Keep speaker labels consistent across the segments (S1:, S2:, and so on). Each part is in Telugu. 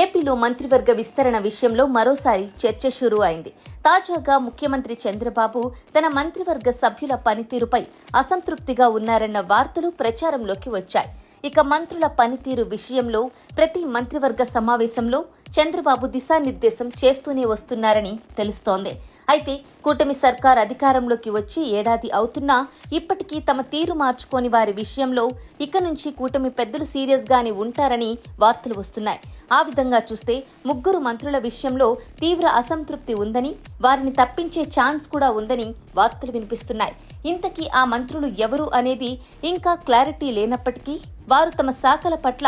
S1: ఏపీలో మంత్రివర్గ విస్తరణ విషయంలో మరోసారి చర్చ షురూ అయింది తాజాగా ముఖ్యమంత్రి చంద్రబాబు తన మంత్రివర్గ సభ్యుల పనితీరుపై అసంతృప్తిగా ఉన్నారన్న వార్తలు ప్రచారంలోకి వచ్చాయి. ఇక మంత్రుల పనితీరు విషయంలో ప్రతి మంత్రివర్గ సమావేశంలో చంద్రబాబు దిశానిర్దేశం చేస్తూనే వస్తున్నారని తెలుస్తోంది. అయితే కూటమి సర్కార్ అధికారంలోకి వచ్చి ఏడాది అవుతున్నా ఇప్పటికీ తమ తీరు మార్చుకోని వారి విషయంలో ఇక నుంచి కూటమి పెద్దలు సీరియస్గానే ఉంటారని వార్తలు వస్తున్నాయి. ఆ విధంగా చూస్తే ముగ్గురు మంత్రుల విషయంలో తీవ్ర అసంతృప్తి ఉందని వారిని తప్పించే ఛాన్స్ కూడా ఉందని వార్తలు వినిపిస్తున్నాయి. ఇంతకీ ఆ మంత్రులు ఎవరు అనేది ఇంకా క్లారిటీ లేనప్పటికీ వారు తమ శాఖల పట్ల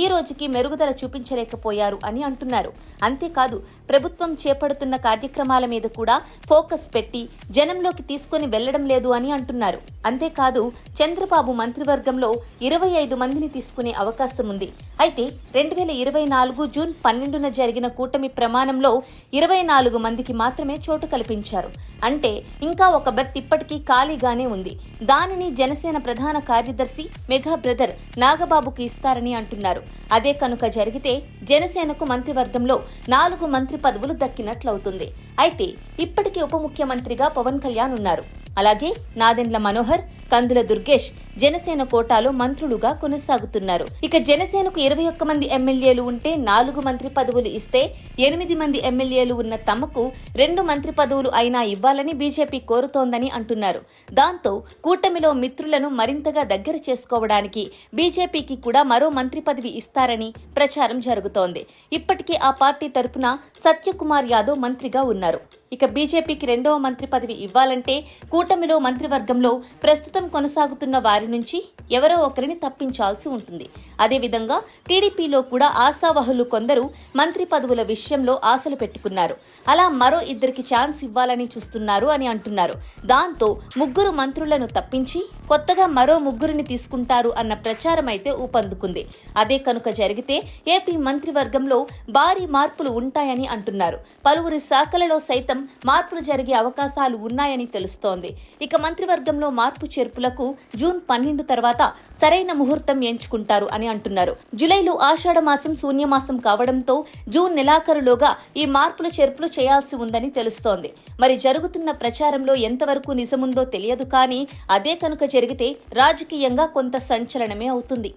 S1: ఈ రోజుకి మెరుగుదల చూపించలేకపోయారు అని అంటున్నారు. అంతేకాదు ప్రభుత్వం చేపడుతున్న కార్యక్రమాల మీద కూడా ఫోకస్ పెట్టి జనంలోకి తీసుకొని వెళ్ళడం లేదు అని అంటున్నారు. అంతేకాదు చంద్రబాబు మంత్రివర్గంలో ఇరవై ఐదు మందిని తీసుకునే అవకాశం ఉంది. అయితే రెండు వేల ఇరవై నాలుగు జూన్ పన్నెండున జరిగిన కూటమి ప్రమాణంలో ఇరవై నాలుగు మందికి మాత్రమే చోటు కల్పించారు. అంటే ఇంకా ఒక బెర్త్ ఇప్పటికీ ఖాళీగానే ఉంది. దానిని జనసేన ప్రధాన కార్యదర్శి మెగా బ్రదర్ నాగబాబుకి ఇస్తారని అంటున్నారు. అదే కనుక జరిగితే జనసేనకు మంత్రివర్గంలో నాలుగు మంత్రి పదవులు దక్కినట్లవుతుంది. అయితే ఇప్పటికే ఉప ముఖ్యమంత్రిగా పవన్ కళ్యాణ్ ఉన్నారు. అలాగే నాదెండ్ల మనోహర్ కందుల దుర్గేష్ జనసేన కోటాలో మంత్రులుగా కొనసాగుతున్నారు. ఇక జనసేనకు ఇరవై ఒక్క మంది ఎమ్మెల్యేలు ఉంటే నాలుగు మంత్రి పదవులు ఇస్తే ఎనిమిది మంది ఎమ్మెల్యేలు ఉన్న తమకు రెండు మంత్రి పదవులు అయినా ఇవ్వాలని బీజేపీ కోరుతోందని అంటున్నారు. దాంతో కూటమిలో మిత్రులను మరింతగా దగ్గర చేసుకోవడానికి బీజేపీకి కూడా మరో మంత్రి పదవి ఇస్తారని ప్రచారం జరుగుతోంది. ఇప్పటికే ఆ పార్టీ తరపున సత్యకుమార్ యాదవ్ మంత్రిగా ఉన్నారు. ఇక బీజేపీకి రెండవ మంత్రి పదవి ఇవ్వాలంటే కూటమిలో మంత్రివర్గంలో ప్రస్తుత కొనసాగుతున్న వారి నుంచి ఎవరో ఒకరిని తప్పించాల్సి ఉంటుంది. అదేవిధంగా టీడీపీలో కూడా ఆశావహులు కొందరు మంత్రి పదవుల విషయంలో ఆశలు పెట్టుకున్నారు. అలా మరో ఇద్దరికి ఛాన్స్ ఇవ్వాలని చూస్తున్నారు అని అంటున్నారు. దాంతో ముగ్గురు మంత్రులను తప్పించి కొత్తగా మరో ముగ్గురిని తీసుకుంటారు అన్న ప్రచారం అయితే ఊపందుకుంది. అదే కనుక జరిగితే ఏపీ మంత్రివర్గంలో భారీ మార్పులు ఉంటాయని అంటున్నారు. పలువురి శాఖలలో సైతం మార్పులు జరిగే అవకాశాలు ఉన్నాయని తెలుస్తోంది. ఇక మంత్రివర్గంలో మార్పు చేర్పులకు జూన్ పన్నెండు తర్వాత సరైన ముహూర్తం ఎంచుకుంటారు అని అంటున్నారు. జూలైలో ఆషాఢ మాసం శూన్యమాసం కావడంతో జూన్ నెలాఖరులోగా ఈ మార్పులు చేర్పులు చేయాల్సి ఉందని తెలుస్తోంది. మరి జరుగుతున్న ప్రచారంలో ఎంతవరకు నిజముందో తెలియదు కానీ అదే కనుక జరిగితే రాజకీయంగా కొంత సంచలనమే అవుతుంది.